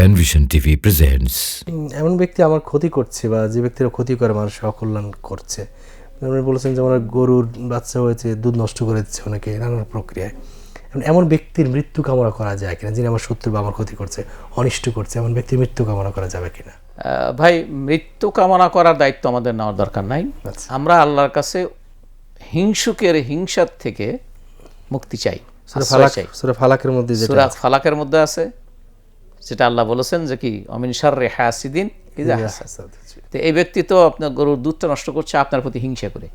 Panvision TV presents এমন ব্যক্তি আমার ক্ষতি করছে বা যে ব্যক্তিরা ক্ষতি করে মানুষের অকল্যাণ করছে। আপনি বলেছেন যে আমার গরুর বাচ্চা হয়েছে দুধ নষ্ট করে দিচ্ছে অনেকে নানান প্রক্রিয়ায়। এমন- ব্যক্তির মৃত্যু কামনা করা যায় কিনা যিনি আমার শত্রু বা আমার ক্ষতি করছে অনিষ্ট করছে এমন ব্যক্তির মৃত্যু কামনা করা যাবে কিনা? আহ, ভাই মৃত্যু কামনা করার দায়িত্ব আমাদের নেওয়ার দরকার নাই। আচ্ছা। আমরা আল্লাহর কাছে হিংসুকের হিংসার থেকে মুক্তি চাই ফালাকের মধ্যে যেটা সূরা ফালাকের মধ্যে আছে। যেটা আল্লাহ বলেছেন যে কি অমিন শাররে হাসিদিন তো এই ব্যক্তি তো আপনার গরুর দুধটা নষ্ট করছে আপনার প্রতি হিংসা করে।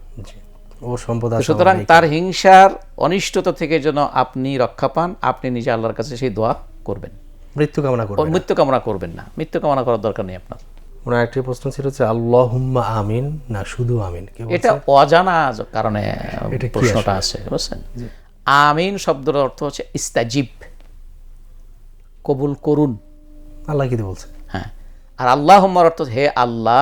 ও সম্পদ সুতরাং তার হিংসার অনিষ্টতা থেকে যেন আপনি রক্ষা পান আপনি নিজে আল্লাহর কাছে সেই দোয়া করবেন। মৃত্যু কামনা ও করবে মৃত্যু কামনা করবেন না। মৃত্যু কামনা করার দরকার নেই আপনার। ওনার একটি প্রশ্ন ছিল যে আল্লাহ আমিন না শুধু আমিন? এটা অজানা কারণে প্রশ্নটা আছে বুঝছেন? আমিন শব্দের অর্থ হচ্ছে ইস্তাজিব। কবুল করুন। আল্লাহ কি বলছে। হ্যাঁ। আর আল্লাহ অর্থ হে আল্লাহ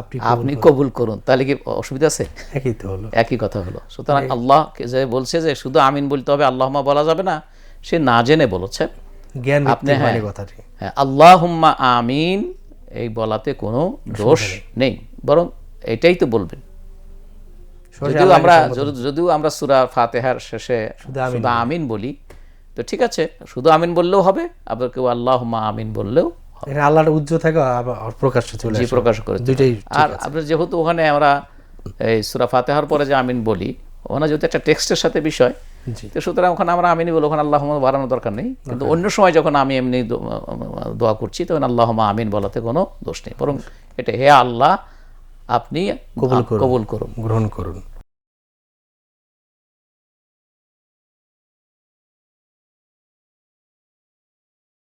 আপনি আপনি কবুল করুন। তাহলে কি অসুবিধা আছে? একই তো হলো। একই কথা হলো। সুতরাং আল্লাহ যে বলছে যে শুধু আমিন বলতে হবে আল্লাহমা বলা যাবে না সে না জেনে বলেছে। জ্ঞান আপনি হ্যাঁ মানে কথাটি। হ্যাঁ আল্লাহুম্মা আমিন এই বলাতে কোনো দোষ নেই। বরং এটাই তো বলবেন। যদিও আমরা যদিও আমরা সুরা ফাতেহার শেষে শুধু আমিন বলি তো ঠিক আছে শুধু আমিন বললেও হবে আবার কেউ আল্লাহ মা আমিন বললেও আল্লাহর উজ্জ্ব থাকে আবার প্রকাশ্য চলে জি প্রকাশ করে দুইটাই আর আমরা যেহেতু ওখানে আমরা এই সুরা ফাতেহার পরে যে আমিন বলি ওখানে যেহেতু একটা টেক্সটের সাথে বিষয় তো সুতরাং ওখানে আমরা আমিনই বলি ওখানে আল্লাহ বাড়ানোর দরকার নেই। কিন্তু অন্য সময় যখন আমি এমনি দোয়া করছি তখন আল্লাহ আমিন বলাতে কোনো দোষ নেই। বরং এটা হে আল্লাহ আপনি কবুল করুন। গ্রহণ করুন।